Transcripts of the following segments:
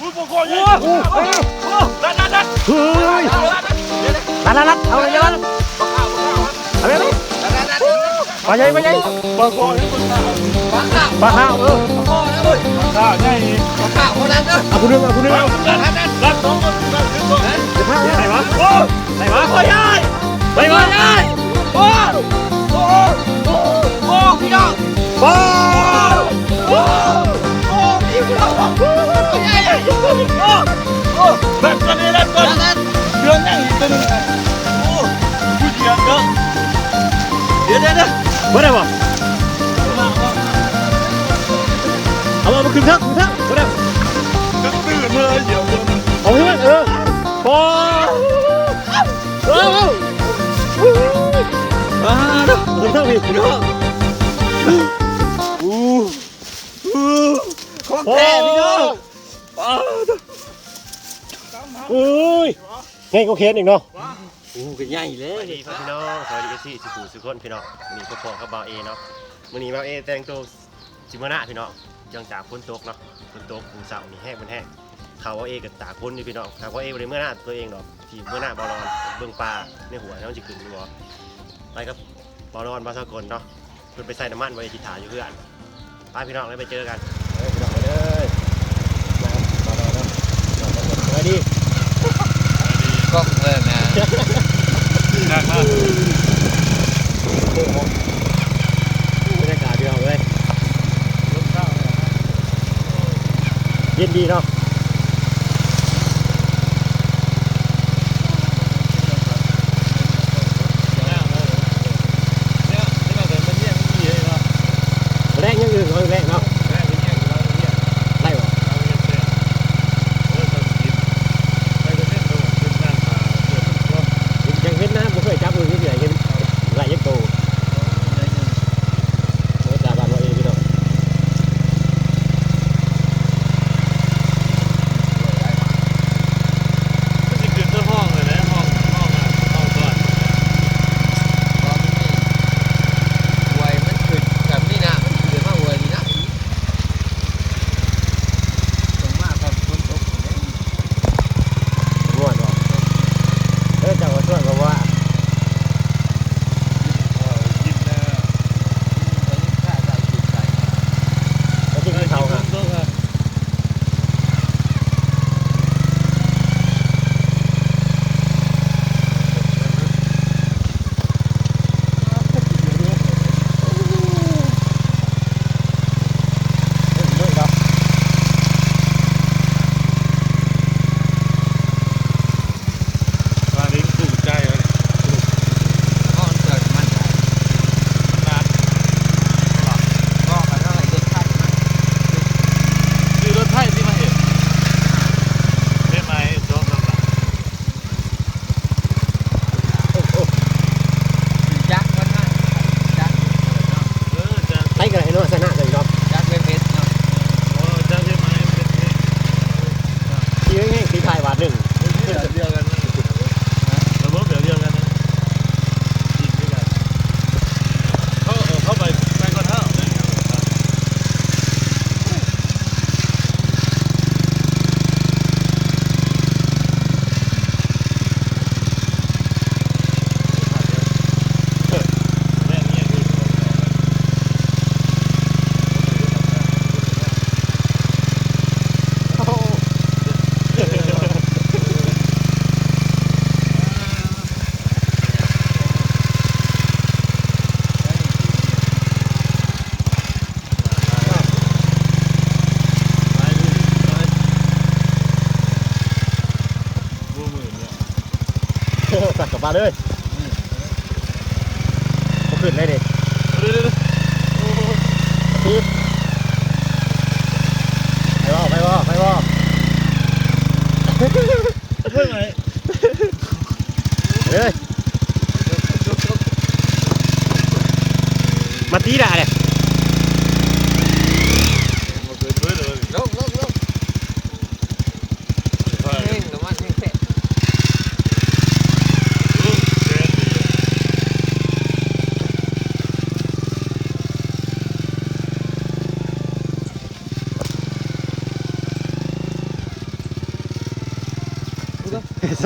อุ้ยปกคอยังดันดันดันเฮ้ยรัดรัดรัดเอาเลยรัดเอาเลยมาใหญ่มาใหญ่ปกคอยังมันข้าวปลาข้าวเออข้าวใหญ่เอาคุณนึงเอาคุณนึงดันดันดันดันสองคนดันขึ้นก่อนไหนวะโอ้ไหนวะปกคอใหญ่ไหนวะโอ้โอ้โอ้โอ้พี่น้องปลาโอ้โอ้พี่น้องโอ้ ใหญ่โอ้โอ้ดันกันเลยดันกันเดือนยังอีกตัวนึงโอ้ผู้เดียวเนาะเดี๋ยวเดี๋ยวเดี๋ยวบ่ได้บ่เอ ไงก็เค้นอีกเนาะโอ้ก็ใหญ่เลสยวัสดีครับพี่น้องสวัสดีกันที่สิบูสุกคนพี่น้องวันนี้ก็พอกับบาวเอเนาะวันนี้บาวเอแต่งตัวจิมนาพี่น้องยังจากฝนตกเนาะฝนตกฝุ่นเสานี่แห้งมันแห้งเขาว่าเอกับตากฝนอยู่พี่น้องเขาว่าเอบริเมื่อหน้าตัวเองเนาะที่เมื่อหน้าบอลอนเบื้องปลาในหัวน้องจิขึ้นอยู่บ่ไปกับบอลอนบาสกลเนาะเพิ่นไปใส่น้ำมันไว้ที่ถาอยู่เพื่อนไปพี่น้องแล้วไปเจอกันเฮ้ยพี่น้องไปเลยมาบอลอนเนาะสวัสดี ก็เออนะหนักมากบรรยากาศดีเอาเลยเย็นดีเนาะแรกยังอื่นเอาแรกเนาะ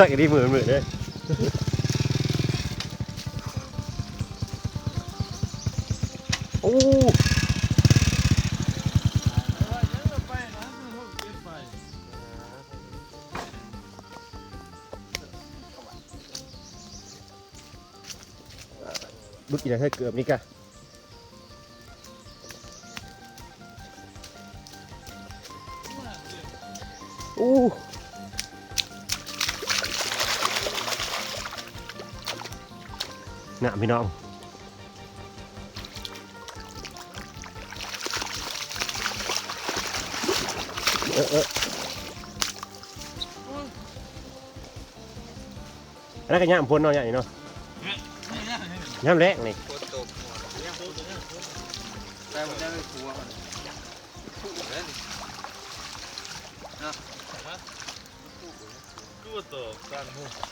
สักอันนี้เหมือนเหมือนเลยโอ้ดุดอีกแล้วเกือบนี่กะโอ้ น่ะพี่น้องเออเออแล้วก็ย่ามพ้นเนาะอย่างนี้เนาะย่ามแรกนี่คนตกได้มันได้ไม่กลัวมันเล่นกูตกกันหู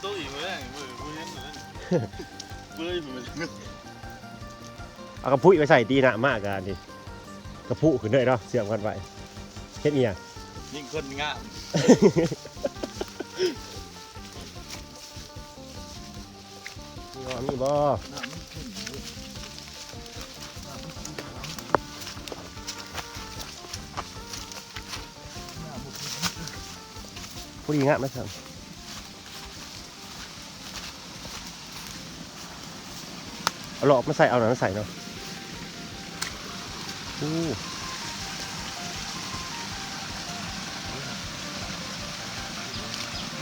มันโตอีกมั้ยมือกูเอากระพุ้ยไปใส่ตีหนะมากกันดิกระพุ้ขึ้นเลยเนาะเสื่อมกันไปเฮ็ดเมียยิ่งคนงามมีบ่มีบ่ผู้ดีงามนะครับ เอาหลอกมาใส่เอาหนังมาใส่เนาะอู้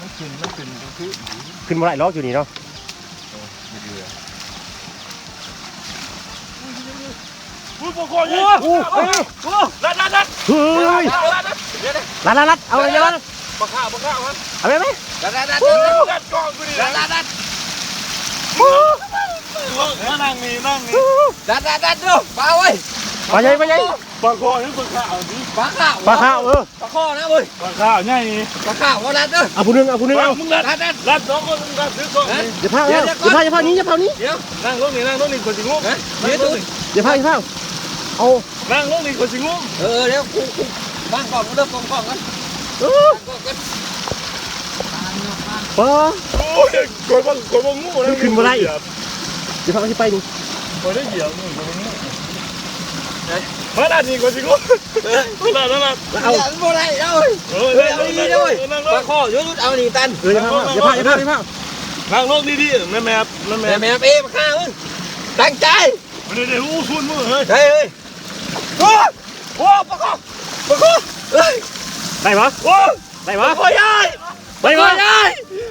มันขึ้นมันขึ้นก็คือขึ้นมาไล่ล็อกอยู่นี่เนาะอุ้ยปกคอยังอู้เฮ้ยรัดรัดรัดเฮ้ยลัดลัดลัดเอาอะไรลัดปากข้าปากข้ามันเอาไปไหมดัดดัดดัดรัดกองกูดิดัดดัดดัด นั่งนี่นั่งนี่ดัดดัดดัดดูปลาเว้ยปลาใหญ่ปลาใหญ่ปากคอยังปากข้าเอาดิปลาข้าวปลาข้าวเออปลาข้อนะเว้ยปากข้าใหญ่นี่ปลาข้าวว่าดัดเด้อเอาผู้หนึงเอาผู้หนึงเอามึงรัดดัดดัดรัดสองคนมึงรัดซื้อกองนี่อย่าพลาดอย่าพลาดอย่าพลาดนี้อย่าพลาดนี้เดี๋ยวนั่งลงนี่นั่งลงนี่คนสิงงฮะเดี๋ยวดูอย่าพลาดอย่าพลาดเอานั่งลงนี่คนสิงงเออเดี๋ยวกูกูวางกล่องเริ่มกล่องกล่องกันเออวางกล่องกันปลาโอ้ยกดบังกดบังงูมันขึ้นบ่ได้ อีกอย่าพลาดที่ไปดูกดได้เหยียบงูกดบังงูมาด้านนี้คนสิงงมาด้านนั้นเอาอย่าบ่ได้เด้อเออเฮ้ยเอาดีๆด้วยปลาข้อยุดเอาหนีตันเอออย่าพลาดอย่าพลาดอย่าพาดอย่าพลาดนั่งลงดีๆแม่แม่แม่แม่แม่แม่เอ้ปลาข้ามึงตั้งใจเดี๋ยวเดี๋ยวอู้คุณมือเฮ้ยเฮ้ยเฮ้ยโอ้โอ้ปลาข้อปลาข้อเฮ้ยได้ปะโอ้ได้ปะพ่อใหญ่ได้ไปปะได้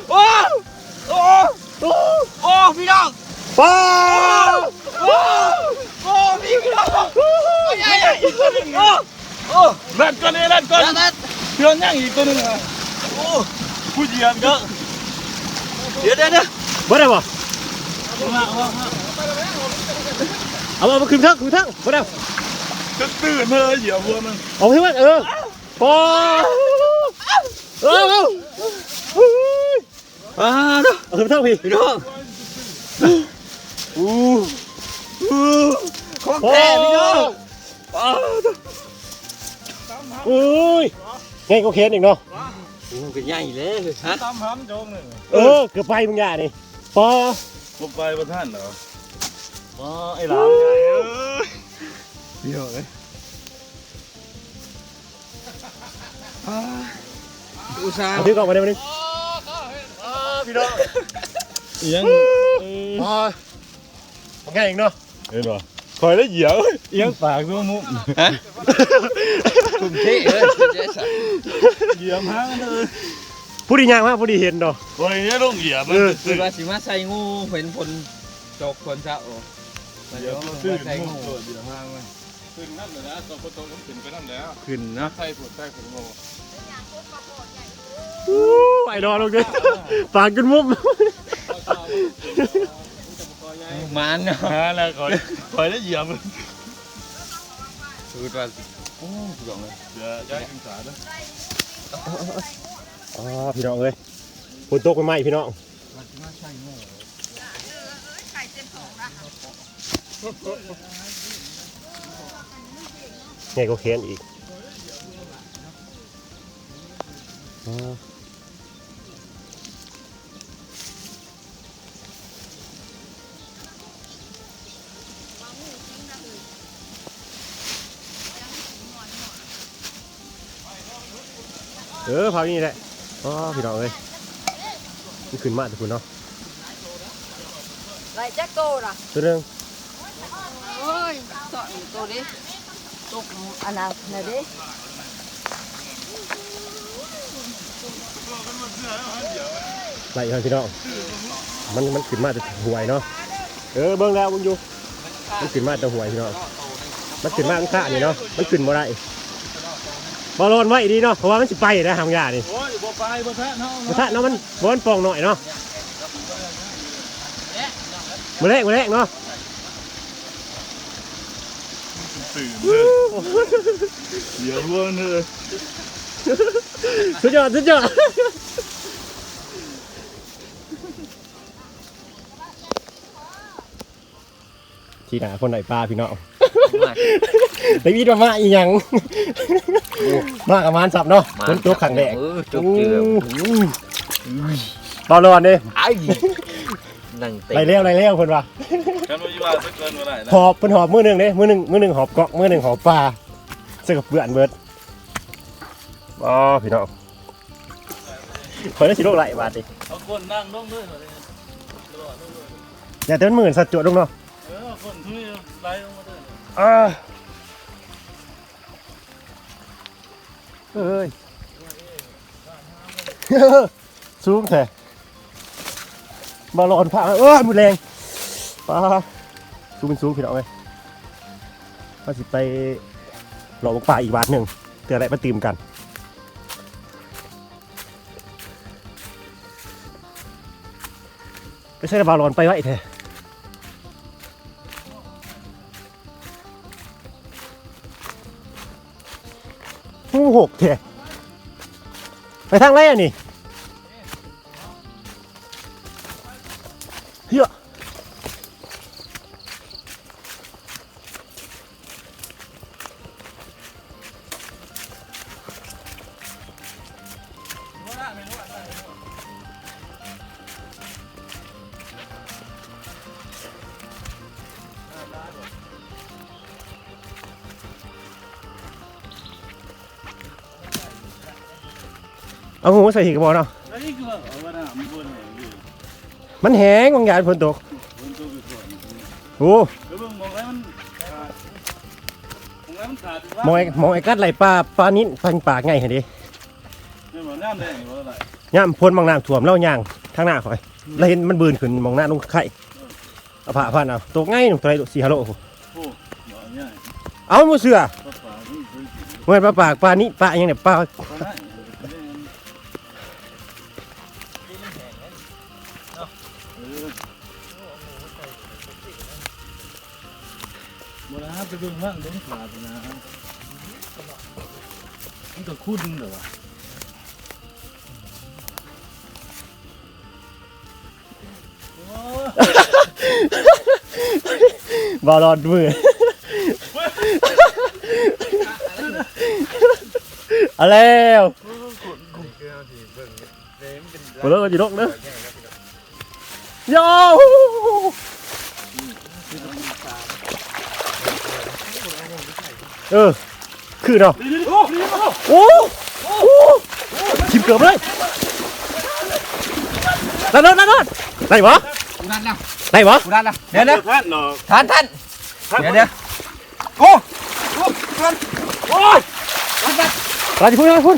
โอ้โอ้โอ้โอ้พี่น้อง ปลาโอ้โอ้พี่พี่น้องโอ้ใหญ่ใหญ่โอ้โอ้รัดก่อนเลยรัดก่อนดัดดัดเพื่อนย่างอีกตัวนึงอะโอ้ผู้เยียบก็เดี๋ยวเดี๋ยวเดี๋ยวบ่ได้ปะมามาเอามาขึ้นเถอะขึ้นเถอะบ่ได้จะตื่นเธอเหยียบวัวมันเอาให้มันเออปลาเออเอาอ่าเนาะเอาขึ้นเถอะพี่พี่น้อง อู้ของแท้พี่น้องอุ้ยไงก็เขียนอีกเนาะมันก็ใหญ่เลยฮะตามหามโจงหนึ่งเออเกือบไปมึงอย่านี่ปอผมไปประท่านเหรออ๋อไอ้หลานใหญ่เอ้ยเดี๋ยวเลยอุตส่าห์เอาถือกล่องมาได้ไหมนึงพี่น้องยังปอ ง่ายอีกเนาะเห็นป่ะคอยแล้วเหยียบยังปากตัวมุมฮะทุ่มเทเลยเจ๊สัตว์เหยียบหางเลยผู้ดียางมากผู้ดีเห็นเนาะคอยเนี่ยต้องเหยียบมันคือว่าสิมาใส่งูเห็นผลจกคนเจ้าโอ้มันเหยียเดี๋บยวตัวมาตื้นใส่มุงูมตัวเหยียบหางมันขึ้นน้ำเลยนะตัวโตมันขึ้นไปน้ำแล้วขึ้นเนาะใช่ผุดใช่ผุดโมไปรอลงดิปากกันมุม มันเนาะฮะแล้วคอยคอยแล้วเหยียบมันคือว่าโอ้พี่น้องเลยเดี๋ยวย้ายกินสาด้วยอ๋อพี่น้องเอ้ยฝนตกไปไหมพี่น้องว่าสิมาใส่งูไงก็เขียนอีกอืม เออพานี่แหละอ๋อพี่น้องเอ้ยนี่ขึ้นมาแต่คุณเนาะไรแจ็คโตล่ะตัวหนึงเฮ้ยสอนโตดิตกอันนั้นนะดิไหลครับพี่น้อง มันมันขึ้นมาแต่หวยเนาะ เออเบิ่งแล้วมึงอยู่ มันขึ้นมาแต่หวยพี่น้อง มันขึ้นมาข้างข้านี่เนาะ มันขึ้นบ่ได้ บอลอนไว้ดีเนาะเพราะว่ามันสิไปนะทำยานี่โอ้ยบ่ไปบ่แท้เนาะกระทะเนาะมันบอลปองหน่อยเนาะมือแรกมือแรกเนาะตื่นเลยเดี๋ยวพวกนี้สุดยอดสุดยอดที่หนาคนไหนปลาพี่น้อง แต่วีดมาอีหยังมากกับมานสับเนาะคนตัวขังแดงเออจุกเจือตอนรอนเด้ไอ้นั่งเตะไรเลี้ยวไรเลี้ยวคนว่ากันว่าอยู่ว่าสักเกินเมื่อไหร่นะหอบเพิ่นหอบมือหนึ่งเด้มือหนึ่งมือหนึ่งหอบเกาะมือหนึ่งหอบปลาเสื้อกับเปื่อนเบิดอ๋อพี่น้องคอยได้สิโลกไหลบาทดิเอาคนนั่งลงเลยอย่าเต้นหมื่นสัตว์จวดลงเนาะเออคนทุนี่ไล่ลงมาเลย อ่าเอ้ยสูงแท้บอลอนผ้าเอ้ยมุดแรงปลาสูงเป็นสูงพี่น้องเลยก็สิไปหลอกปลาอีกบาทหนึ่งเตืออะไรมาตีมกันไม่ใช่บาลอนไปไว้แท้ หูหกแท้ไปทางไรอะนี่ เอาหูใส่หีกระบอกเนาะแล้วนี่คือว่าเอาว่าน้ำมันบนแห่งอยู่มันแห้งบางอย่างฝนตกบนตัวคือส่วนโอ้แล้วเบิ่งมองไว้มันขาดมองไว้มันขาดมองไอ้มองไอ้กัดไหลปลาปลานิ้นฟันปากไงเห็นดิเนี่ยมันน้ำแดงอยู่ว่าอะไรย่ามพ้นบางน้ำถ่วมเล่าย่างทางหน้าข่อยแล้วเห็นมันบืนขึ้นมองหน้าลุงไข่เอาผ้าพันเอาตกง่ายหนุ่มตัวไหนสี่ฮัลโหลโอ้หน่อยเนี่ยเอาหมูเสือก็ป่านี่เคยกินเมื่อปลาปากปลานี้ปลาอย่างเนี่ยปลา บนะไปเบิ่งว่างเบิ่งขาดนะมันก็คุ้นเหรอวะบอลอนมือ เอาแล้ว บอลอนจีนกเนอะโย่เออคือเนาะโอ้โหชิมเกือบเลยนั่นนั่นนั่นได้ปะกูนั่นแล้วได้ปะกูนั่นแล้วเดี๋ยวเดี๋ยวท่านเนาะท่านท่านเดี๋ยวเดี๋ยวโอ้โอ้ท่านโอ้ยท่านท่านราชพูดราชพูด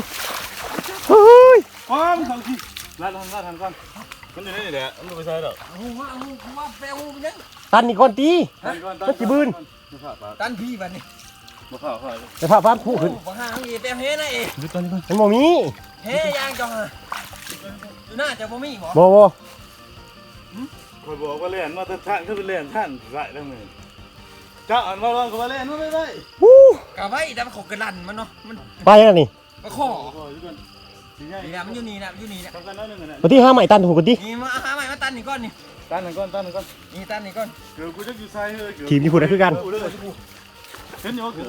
เฮ้ยความเขาที่ ลาดทางลาดทางก่อนมันอยู่นี่แหละมันไม่ใช่หรอกโอ้ว่าว่าแปลวยังตันนี่ก่อนตีมันสิบืนตันพี่บัดนี้มาข่าวข่าวแต่พาฟ้าคู่ขึ้นบังหาเงี้ยแต่เฮ้นะเอ๋ดูตอนนี้ก่อนมันบ่มีเฮ้ยางจังฮะอยู่หน้าจะบ่มีหรอบ่บ่คอยบอกว่าเล่นมาแต่ท่านก็เป็นเล่นท่านไรทั้งมือเจ้าอันมาลองกับว่าเล่นนู่นไม่ได้วู้กะไว้แต่มันขกระลันมันเนาะมันไปแล้วนี่มาข้อโอ้โหอยู่กันสีใหญ่ นี่นะมันอยู่นี่นะมันอยู่นี่นะทำกันน้อยหนึ่งนะปฏิห้าใหม่ตันถูกกันดินี่มาหาใหม่มาตันนี่ก้อนนี่ตั้งหนึ่งก้อนตั้งหนึ่งก้อนนี่ตันนี่ก้อนเกือบกูจะอยู่ซ้ายเฮ้ยทีมญี่ปุ่นได้คือกันเห็นอยู่ว่าเกือบ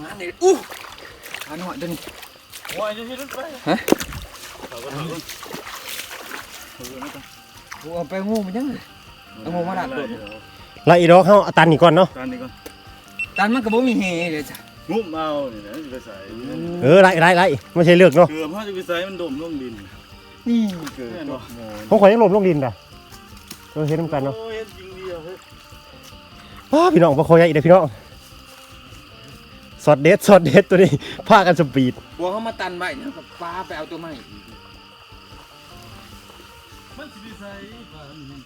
มาเนี่ยอู้อันหน่อยเดินโอ้ยจะที่รถไปฮะเอาก็เอาก็เอาก็ไม่ต้องกูเอาไปงูมันยังเอางูมาดัดโดดไล่อีดอกเฮาเอาตันนี่ก่อนเนาะการนี้ก่อนตันมันก็บ่มีเฮเลยจ้ะ งุ้มเอานี่นะจะไปใส่เออไล่ไล่ไล่ไม่ใช่เลือกเนาะเกือบเขาจะไปใส่มันดมลงดินนี่เกิดแน่นตัอวนหมอนผมขอยังหลบลงดินด่ะเออเห็นนำกันเนาะโอ้ยจริงเดียวเฮ้ยว้าพี่น้องบ่คอยอีกเด้อพี่น้องสอดเด็ดสอดเด็ดตัวนี้พากันสปีดกลัวเขามาตันไว้นะกับปลาไปเอาตัวใหม่มันจะไปใส่ปลามัน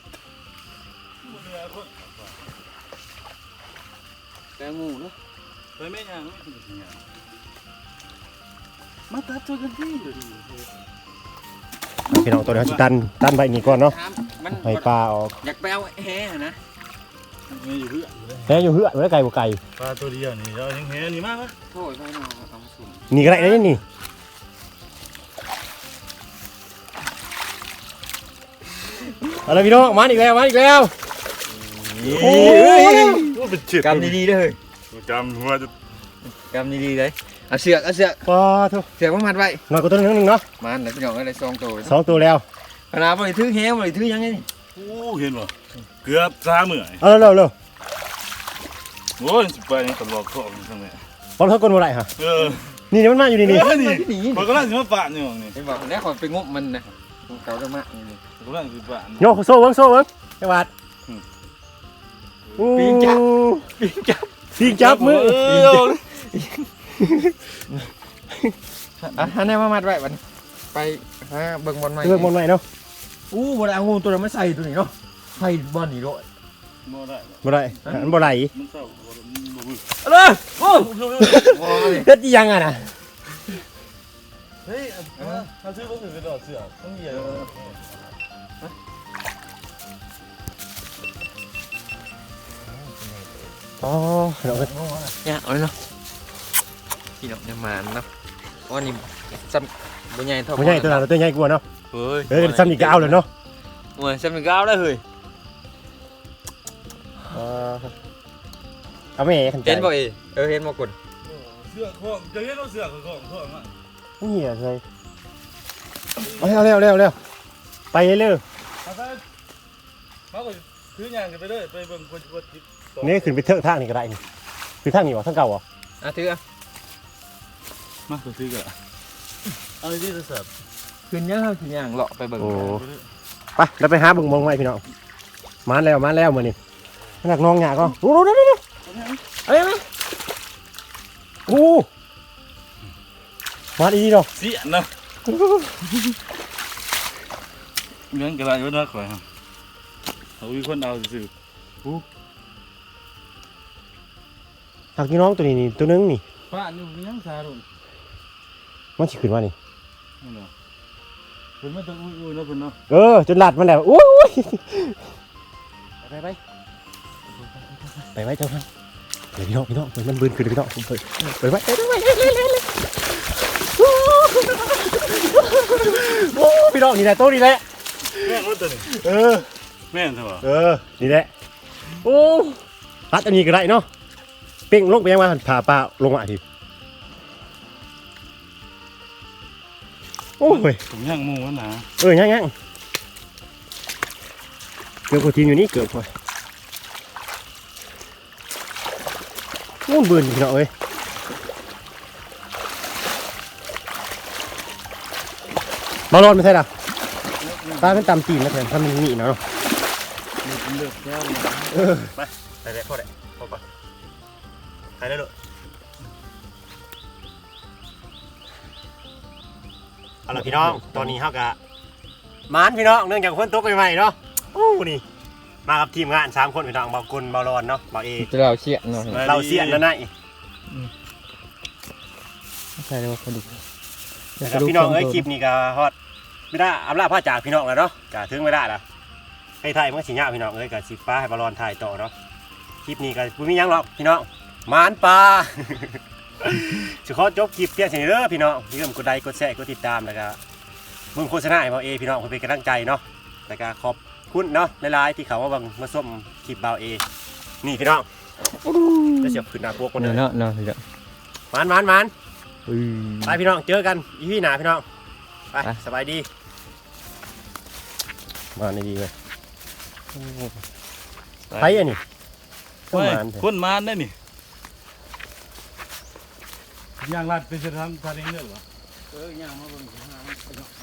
ผู้เหนือคนแต่งูเนาะ ไปไม่ยังไม่ถึงยังมาตัดตัวกันที่เลยพี่น้องตัวนี้เขาสิตันตันใบนี้ก่อนเนาะถามมันให้ปลาออกอยากไปเอาแฮนะมีอยู่เพื่อนแหอยู่เหือไว้ไกลบ่ไกลปลาตัวเดียวนี่เรายังเห็นนี่มากไหมโทษไปหน่อยเอามาสุ่มนี่ก็ได้นะนี่เอาละพี่น้องมาอีกแล้วมาอีกแล้ว โอ้ย ว่าเป็นเจ็ดกำดีๆเด้อ กำหัวจะกำดีๆเลยเอาเสือกเอาเสือกปลาเถอะเสือกมามัดไว้หน่อยกว่าตัวนึงนึงเนาะมันนะพี่น้องอะไรซองโตเลยสองตัวแล้วขนาดบ่ได้ถือแฮบ่ได้ถือหยังไงนี่โอ้เห็นบ่เกือบสามเหมื่อยเอาเร็วเร็วโอ้ยสิไปนี่ตลอดข้อมันทั้งนี้บอลเท่ากันบ่ได้ฮะเออนี่นี่มันมาอยู่นี่นี่เออนี่มันก็ลังสิมาปะนี่หว่านี่เห็นบอกแล้วขอยไปงบมันนะเก่าจังมากนี่มันก็ลังสิปะนี่โยกโซ่เบิ้งโซ่เบิ้งจังหวัดปีงจับปีงจับ ปีงจับมือเอออะหันแนมามัดไว้บัดนี้ไปหาเบิ่งบอลใหม่เลือกบอลใหม่เนาะอู้บ่ได้เอางูตัวนั้นมาใส่ตัวนี้เนาะใส่บอลนี่ด้วยบ่ได้บ่ได้อันบ่ได้มันเศร้าบ่บ่บึ้เอาเลยโอ้โหเฮ็ดอีหยังอะน่ะเฮ้ยเขาซื้อบ่ถือกระดอกเสือต้องเหยียบอ๋อเนาะเนี่ยเอาเลยเนาะพี่น้องเนี่ยมาเนาะว่านี่ซ้ำบ่ใหญ่เท่าบ่ใหญ่ตัวนั้นตัวใหญ่กว่าเนาะเฮ้ยเออซ้ำอีกก็เอาเลยเนาะโอ้ยซ้ำอีกก็เอาแล้วเฮ้ยเออเอาแม่ขันใจเห็นบ่เอเออเห็นบ่กด เสือของจะเห็นเอาเสือของของของอะนี่อะเลยเอาเร็วเร็วเร็วไปเร็วเอาไปเขาก็ถือยางกันไปเลยไปเบิ่งคนค นจิบนี่ขึ้นไปเทิงทางนี่ก็ได้นี่คือทางนี้วะทางเก่าวะอะถืออะมาตัวซื้อกันเอาที่จะเสิร์ฟขึ้นยังเฮาสิย่างเลาะไปเบิ่งโอ้ไปเราไปหาเบิ่งมองไว้พี่น้องมาแล้วมาแล้วมื้อนี้หนักน้องหยาก็โอ้โหเดี๋ยวๆเอ้ยมาๆโอ้มาดีเนาะเสียนะเงินกระไรก็น่าข่อยฮะเอาอีกคนเอาซื้อ หักพี่น้องตัวนี้นี่ตัวนึงนี่ป้าอยู่ยังซาลุงมันสิขึ้นมานี่นั่นเหรอเพิ่นมาต้องอุ้ยอุ้ยเนาะเพิ่นเนาะเออจนหลัดมันแล้วโอ้ยไปไปไปไว้เจ้าค่ะเดี๋ยวพี่น้องพี่น้องเปิดมันบืนขึ้นเลยพี่น้องเปิดเปิดไว้เปิดไว้โอ้พี่น้องนี่แหละโต๊ะนี่แหละแม่นว่าตัวนี้เออแม่นใช่ป่ะเออนี่แหละโอ้ตัดอันนี้ก็ได้เนาะ เป่งลงไปยังมาผ่าปลาลงมาทีโอ้ยผมย่างหมูวะนะเออยังยังเกือบโปรตีนอยู่นี่เกือบพอโอ้ยเบื่อพี่น้องเอ้ยมาลอนไม่ใช่หรอตาเป็นตำจีนนะเพื่อนถ้ามันมีเนาะเลือกแก้วได้ได้พอได้พอก่อน ใครได้เลยเอาล่ะพี่น้อง ตอนนี้เขากะมานพี่น้องเนื่องจากคนตกใหม่ๆเนาะโอ้นี่ มากับทีมงานสามคนพี่น้องเบากุลเบารอนเนาะเบาเอจะเราเชี่ยเนาะเราเสียนนั่นน่ะอีกใช่เลยว่าเขาดูนะครับพี่น้องเอ้ยคลิปนี้ก็ฮอดไม่ได้อำลาพ่อจากพี่น้องแล้วเนาะกะถึงไม่ได้ละให้ถ่ายมันก็สิยากพี่น้องเอ้ยกะสิฟ้าให้บอลอนถ่ายต่อเนาะคลิปนี้ก็บ่มีหยังหรอกพี่น้องห มานปลาสิขอจบคลิปเพียงเท่านี้เด้อพี่น้องอย่าลืมกดไลค์กดแชร์กดติดตามแล้วก็เบิ่งโฆษณาให้เบาเอพี่น้องเพื่อเป็นกำลังใจเนาะแล้วก็ขอบคุณเนาะหลายๆที่เขามาเบิ่งมาส้มคลิปเบาเอนี่พี่น้องจะเสียบขึ้นหน้าพวกคนเนาะเด้อเนาะเนาะเนาะหมานหมานหมานไปพี่น้องเจอกันอีพี่หนาพี่น้องไปไปสบายดีมาในดีเลยไปอันนี้เฮ้ยมานเถอะคนมานได้นี่ ย่างลัดเปจะทำทานเองเด้อเหรอเออย่างมาเบิ่งสิหา